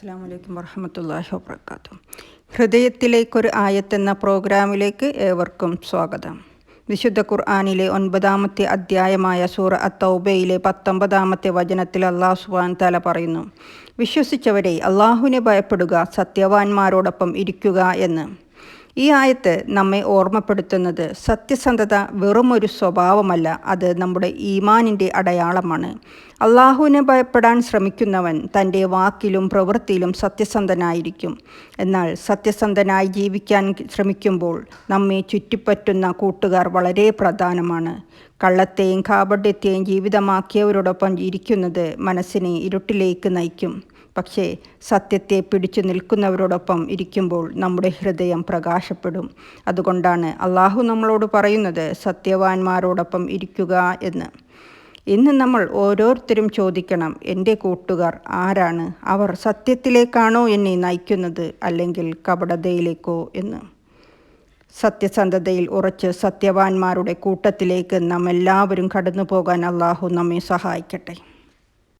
അസ്സാം വലൈക്കും വർഹമത്തല്ലാഹി വാബർക്കാത്തു ഹൃദയത്തിലേക്കൊരു ആയത്തെന്ന പ്രോഗ്രാമിലേക്ക് ഏവർക്കും സ്വാഗതം. വിശുദ്ധ ഖുർആാനിലെ ഒൻപതാമത്തെ അധ്യായമായ സൂറ അത്തൗബയിലെ പത്തൊമ്പതാമത്തെ വചനത്തിൽ അള്ളാഹു സുബാൻ തല പറയുന്നു വിശ്വസിച്ചവരെ അള്ളാഹുവിനെ ഭയപ്പെടുക സത്യവാന്മാരോടൊപ്പം ഇരിക്കുക എന്ന്. ഈ ആയത്ത് നമ്മെ ഓർമ്മപ്പെടുത്തുന്നത് സത്യസന്ധത വെറുമൊരു സ്വഭാവമല്ല അത് നമ്മുടെ ഈമാനിന്റെ അടയാളമാണ്. അള്ളാഹുവിനെ ഭയപ്പെടാൻ ശ്രമിക്കുന്നവൻ തന്റെ വാക്കിലും പ്രവൃത്തിയിലും സത്യസന്ധനായിരിക്കും. എന്നാൽ സത്യസന്ധനായി ജീവിക്കാൻ ശ്രമിക്കുമ്പോൾ നമ്മെ ചുറ്റിപ്പറ്റുന്ന കൂട്ടുകാർ വളരെ പ്രധാനമാണ്. കള്ളത്തെയും കാപഢ്യത്തെയും ജീവിതമാക്കിയവരോടൊപ്പം ഇരിക്കുന്നത് മനസ്സിനെ ഇരുട്ടിലേക്ക് നയിക്കും. പക്ഷേ സത്യത്തെ പിടിച്ചു നിൽക്കുന്നവരോടൊപ്പം ഇരിക്കുമ്പോൾ നമ്മുടെ ഹൃദയം പ്രകാശപ്പെടും. അതുകൊണ്ടാണ് അള്ളാഹു നമ്മളോട് പറയുന്നത് സത്യവാന്മാരോടൊപ്പം ഇരിക്കുക എന്ന്. ഇന്ന് നമ്മൾ ഓരോരുത്തരും ചോദിക്കണം എന്റെ കൂട്ടുകാർ ആരാണ്? അവർ സത്യത്തിലേക്കാണോ എന്നെ നയിക്കുന്നത് അല്ലെങ്കിൽ കപടതയിലേക്കോ? എന്ന്. സത്യസന്ധതയിൽ ഉറച്ച് സത്യവാന്മാരുടെ കൂട്ടത്തിലേക്ക് നാം എല്ലാവരും കടന്നു പോകാൻ അള്ളാഹു നമ്മെ സഹായിക്കട്ടെ.